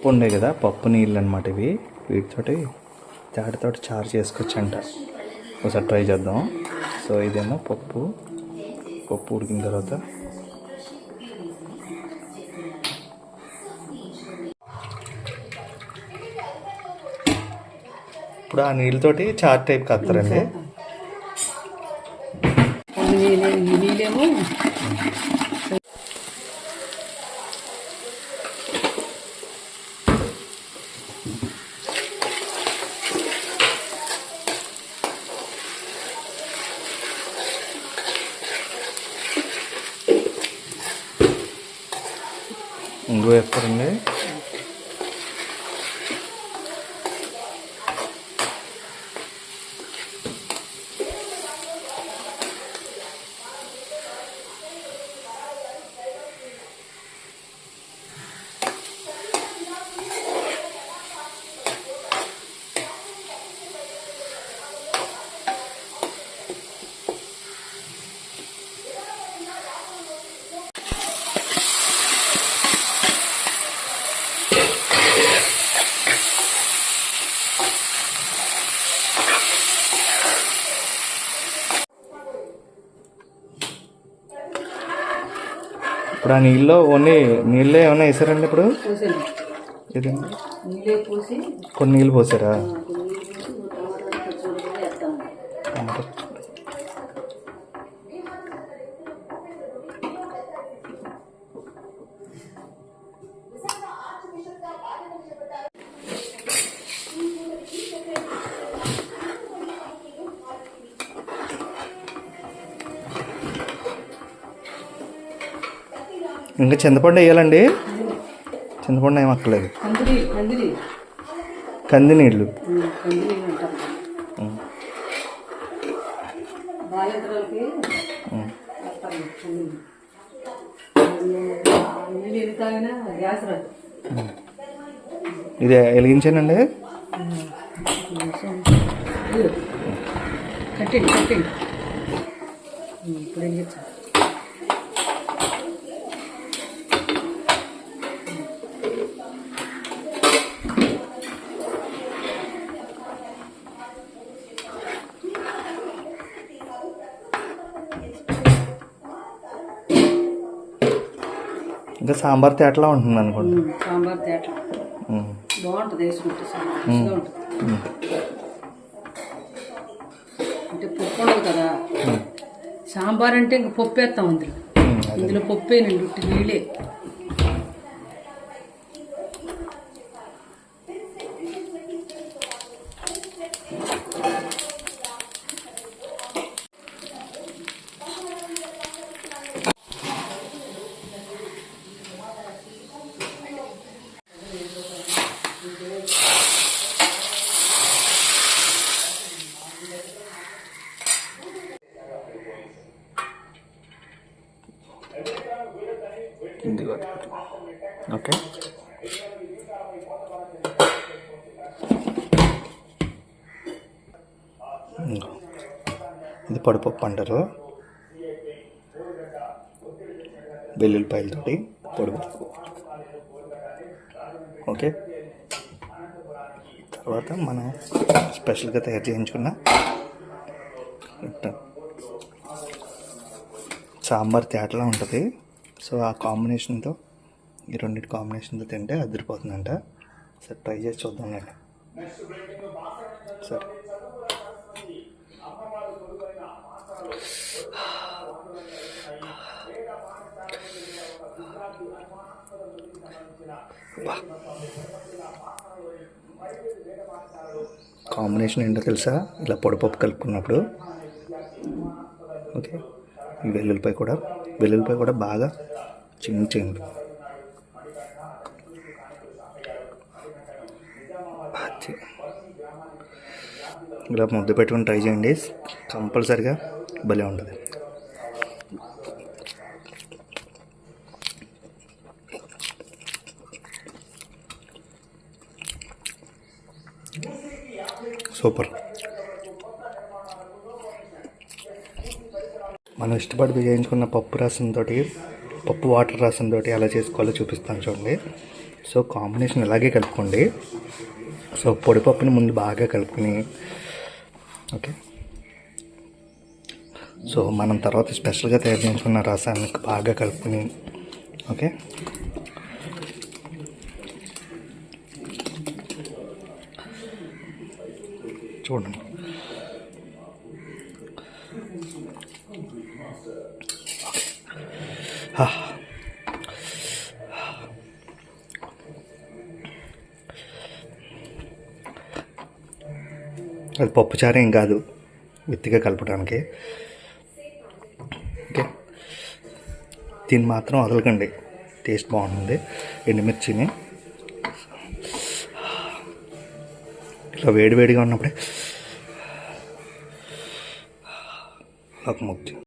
పప్పు ఉండే కదా పప్పు నీళ్ళు అనమాట ఇవి. వీటితోటి తాటితోటి చారు చేసుకోవచ్చు అంట ఒకసారి ట్రై చేద్దాం. సో ఇదేమో పప్పు. పప్పు ఉడికిన తర్వాత. ఇప్పుడు ఆ నీళ్ళతోటి చారు టైప్ కత్తారండి నీళ్ళేమో ఇంకో వేస్తారండి ఇప్పుడు ఆ నీళ్ళలో ఓన్లీ నీళ్ళే ఏమైనా వేసారండి ఇప్పుడు? నీళ్ళే కొన్ని నీళ్ళు పోసారా? ఇంకా చింతపండు వేయాలండి. చింతపండు ఏం అక్కర్లేదు. కంది నీళ్ళు. ఇది వెలిగించానండి. కట్టండి కట్టండి. ఇప్పుడు ఇంకా సాంబార్ తేటలా ఉంటుంది అనుకోండి. సాంబార్ తేట. బాగుంటుంది వేసుకుంటే. అంటే పప్పు ఉండదు కదా. సాంబార్ అంటే ఇంక పప్పు వేస్తాం అందులో. ఇందులో పప్పేనండి ఉట్టి నీళ్ళే. ఇదిగో. ఓకే. ఇది పొడిపప్పు అంటారు వెల్లుల్లిపాయలతోటి పొడిపప్పు ఓకే. తర్వాత మనం స్పెషల్గా తయారు చేయించుకున్న సాంబార్ తేటలా ఉంటుంది. సో ఆ కాంబినేషన్తో ఈ రెండింటి కాంబినేషన్తో తింటే అదిరిపోతుందంట. సరే ట్రై చేసి చూద్దాం నేను సరే. కాంబినేషన్ ఏంటో తెలుసా? ఇలా పొడిపప్పు కలుపుకున్నప్పుడు. ఓకే. వెల్లుల్లిపాయ కూడా. వెల్లుల్లిపాయ కూడా బాగా చిన్న చిన్న. ఇలా ముద్ద పెట్టుకుని ట్రై చేయండి. కంపల్సరిగా భలే ఉంటుంది. సూపర్. మనం ఇష్టపడి చేయించుకున్న పప్పు రసంతో పప్పు వాటర్ రసంతో ఎలా చేసుకోవాలో చూపిస్తాను చూడండి. సో కాంబినేషన్ ఇలాగే కలుపుకోండి. సో పొడిపప్పుని ముందు బాగా కలుపుకొని ఓకే. సో మనం తర్వాత స్పెషల్గా తయారు చేసుకున్న రసాన్ని బాగా కలుపుకొని ఓకే. చూడండి. అది పప్పుచారు ఏం కాదు. విత్తిగా కలపడానికి ఓకే. దీన్ని మాత్రం వదలకండి. టేస్ట్ బాగుంటుంది. ఎండుమిర్చిని. ఇట్లా వేడివేడిగా ఉన్నప్పుడే. ఒక ముక్తి